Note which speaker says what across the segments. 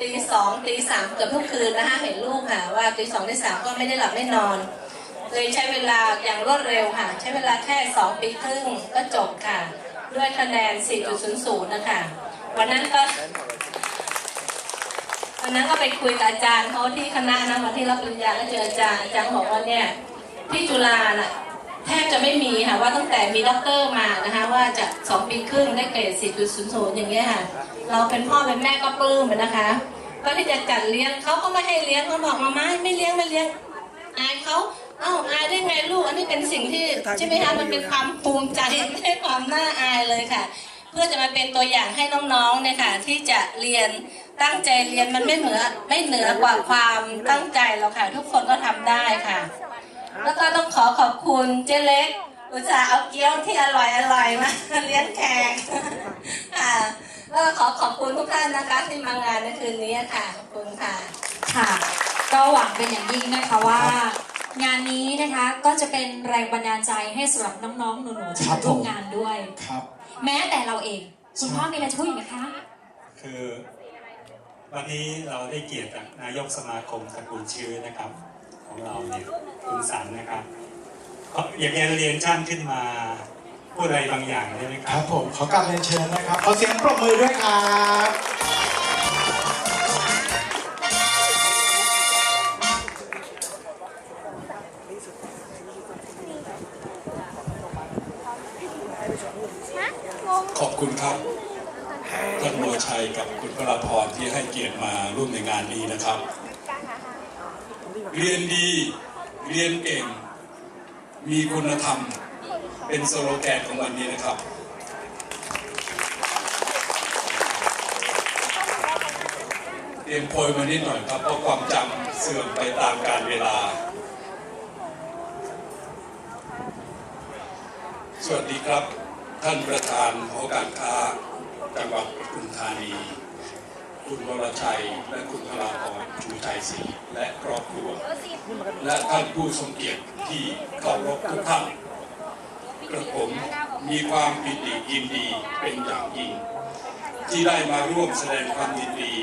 Speaker 1: ตีสองตีสามเกือบทุกคืนนะคะเห็นลูกค่ะว่าตีสองตีสามก็ไม่ได้หลับไม่นอน เลยใช้เวลาอย่างรวดเร็วค่ะ ใช้เวลาแค่สองปีครึ่งก็จบค่ะ ด้วยคะแนน 4.00 นะคะ วันนั้นก็วันนั้นก็ไปคุยกับอาจารย์เขาที่คณะนะวันที่รับปริญญาแล้วเจออาจารย์อาจารย์บอกว่าเนี่ยที่จุฬาน่ะ แทบจะไม่มีค่ะว่าตั้งแต่มีด็อกเตอร์มานะคะว่าจะสองปีครึ่งได้เกรด 4.00 อย่างเงี้ยค่ะ เราเป็นพ่อเป็นแม่ก็ปลื้มนะคะ ก็ที่จะจัดเลี้ยงเขาก็ไม่ให้เลี้ยงเขาบอกมาไม่ไม่เลี้ยงไม่เลี้ยงอายเขาเอ้าอายได้ไงลูกอันนี้เป็นสิ่งที่ใช่ไหมคะมันเป็นความภูมิใจไม่ใช่ความน่าอายเลยค่ะ เพื่อจะมาเป็นตัวอย่างให้น้องๆเนี่ยค่ะที่จะเรียนตั้งใจเรียนมันไม่เหนือไม่เหนือกว่าความตั้งใจหรอกค่ะ ทุกคนก็ทำได้ค่ะ แล้วก็ต้องขอขอบคุณเจ๊เล็ก อุตส่าห์เอาเกี๊ยวที่อร่อยอร่อยๆมาเลี้ยงแขกค่ะแล้วก็ขอขอบคุณทุกท่านนะคะที่มางานในคืนนี้ค่ะ ขอบคุณค่ะ
Speaker 2: ค่ะ ก็หวังเป็นอย่างยิ่งนะคะว่า งานนี้นะคะก็จะเป็นแรงบันดาลใจให้สำหรับน้องๆหนูๆที่
Speaker 3: ครั
Speaker 2: มา
Speaker 3: บผม
Speaker 2: ร่วมงานด้วย
Speaker 3: ครับ
Speaker 2: แม้แต่เราเอง คุณพ่อมีอะไรจะพูดอีกไหมคะ
Speaker 4: คือ วันนี้เราได้เกียรติจากนายกสมาคมตระกูลชื่อนะครับ ของเราเนี่ย คุณสันนะครับเขาอยากจะเรียนท่านขึ้นมาพูดอะไรบางอย่างได้ไหมค
Speaker 3: ค
Speaker 4: รั
Speaker 3: รั
Speaker 4: บบ
Speaker 3: ผมขอกราบเรียนเชิญนะครับ ขอเสียงปรบมือด้วยครับ
Speaker 5: ขอบคุณครับท่านโมชัยกับคุณพระพรที่ให้เกียรติมาร่วมในงานนี้นะครับ เรียนดี เรียนเก่ง มีคุณธรรม เป็นสโลแกนของวันนี้นะครับ เตรียมโพยมานิดหน่อยครับ เพราะความจำเสื่อมไปตามกาลเวลา สวัสดีครับ ท่านประธานหอการค้าจังหวัดปทุมธานี คุณวรชัย และคุณพลาพรชูชัยศรีและครอบครัว และท่านผู้ทรงเกียรติที่เคารพทุกท่านกระผมมีความปิติยินดีเป็นอย่างยิ่ง ที่ได้มาร่วมแสดงความยินดี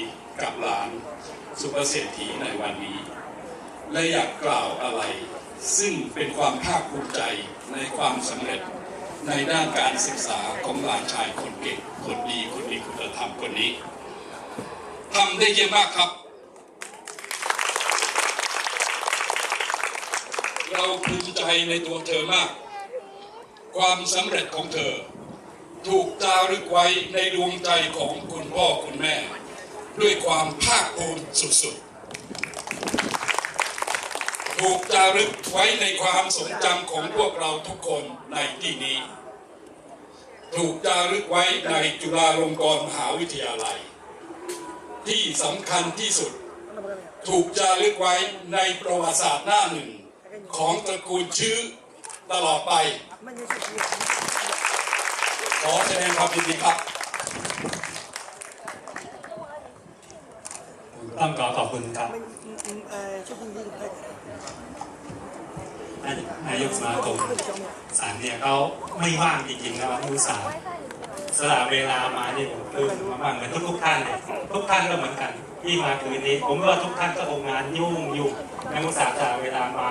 Speaker 5: กับหลานสุภเศรษฐีในวันนี้ และอยากกล่าวอะไร ซึ่งเป็นความภาคภูมิใจในความสำเร็จในด้านการศึกษาของหลานชายคนเก่งคนดี คนมีคุณธรรมคนนี้ทำได้เยี่ยมมากครับ เราภูมิใจในตัวเธอมาก ความสำเร็จของเธอ ถูกจารึกไว้ในดวงใจของคุณพ่อคุณแม่ ด้วยความภาคภูมิสุดๆ ถูกจารึกไว้ในความทรงจำของพวกเราทุกคนในที่นี้ ถูกจารึกไว้ในจุฬาลงกรณ์มหาวิทยาลัย ที่สำคัญที่สุด ถูกจารึกไว้ในประวัติศาสตร์หน้าหนึ่ง ของตระกูลชื่อตลอดไป ขอแสดงความยินดีครับ
Speaker 4: ต้องขอขอบคุณครับนายกสมาคมสารเนี่ยเขาไม่ว่างจริงๆนะครับผู้สาห์ สละเวลามานี่ผมปลื้มมากๆเหมือนทุกๆท่านเลยทุกท่านก็เหมือนกันที่มาคืนนี้ ผมว่าทุกท่านก็คงงานยุ่งอยุ่งนักศึกษาห์สละเวลามา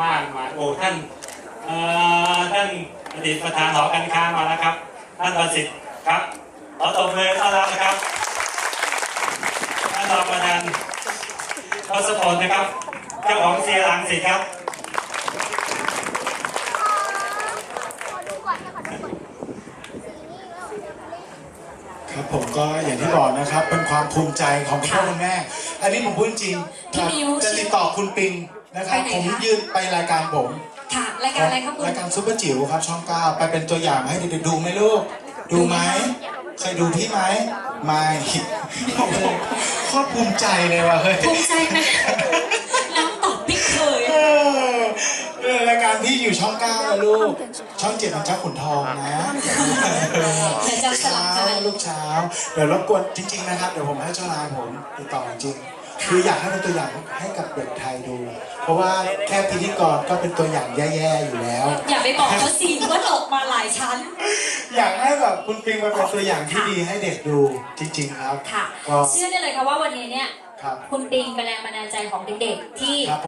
Speaker 4: มากมาโอ้ท่านเอ่อท่านอดีตประธานหอการค้ามาแล้วครับท่านประสิทธิ์ครับขอตบมือต้อนรับนะครับท่านรองประธานทศพลนะครับเจ้าของเสียรังสิครับ
Speaker 3: ครับ ผมก็อย่างที่บอกนะครับ เป็นความภูมิใจของคุณพ่อคุณแม่ อันนี้ผมพูดจริง
Speaker 2: พี่มิว
Speaker 3: จะติดต่อคุณปิงนะครับ
Speaker 2: ไปไหน
Speaker 3: ผม
Speaker 2: คะ
Speaker 3: ยื่นไปรายการผม
Speaker 2: ค่ะรายการอะไรครับคุณ
Speaker 3: รายการซุปเปอร์จิ๋วครับช่องเก้าไปเป็นตัวอย่างให้เด็กๆดูไหมลูก ดูไหมเคยดูพี่ไหมไม่โอ้โหโคตรภูมิใจเลยว่ะเฮ้ย
Speaker 2: ภูมิใจไหมน้องตอบไม่เคย
Speaker 3: เออ เออรายการพี่อยู่ช่องเก้านะลูก ช่องเจ็ดมันเจ้าขุนทองนะ
Speaker 2: เดี๋ยวจะสลับกัน
Speaker 3: เช้าลูกเช้า เดี๋ยวรบกวนจริงๆนะครับ เดี๋ยวผมให้เจ้านายผมติดต่อจริงๆคืออยากให้เป็นตัวอย่างให้กับเด็กไทยดู เพราะว่าแค่พิธีกรก็เป็นตัวอย่างแย่ๆอยู่แล้ว
Speaker 2: อย่าไปบอกเขาสิว่าตกกมาหลายชั้น
Speaker 3: อยากให้แบบคุณปิงมาเป็นตัวอย่างที่ดีให้เด็กดูจริง ๆ ครับ
Speaker 2: ค่ะ
Speaker 3: ก็
Speaker 2: เชื่อได้เลยค่ะว่าวันนี้เนี่ย
Speaker 3: ครับ
Speaker 2: คุณปิงเป็นแรงบันดาลใจของเด็กๆที่
Speaker 3: ครับ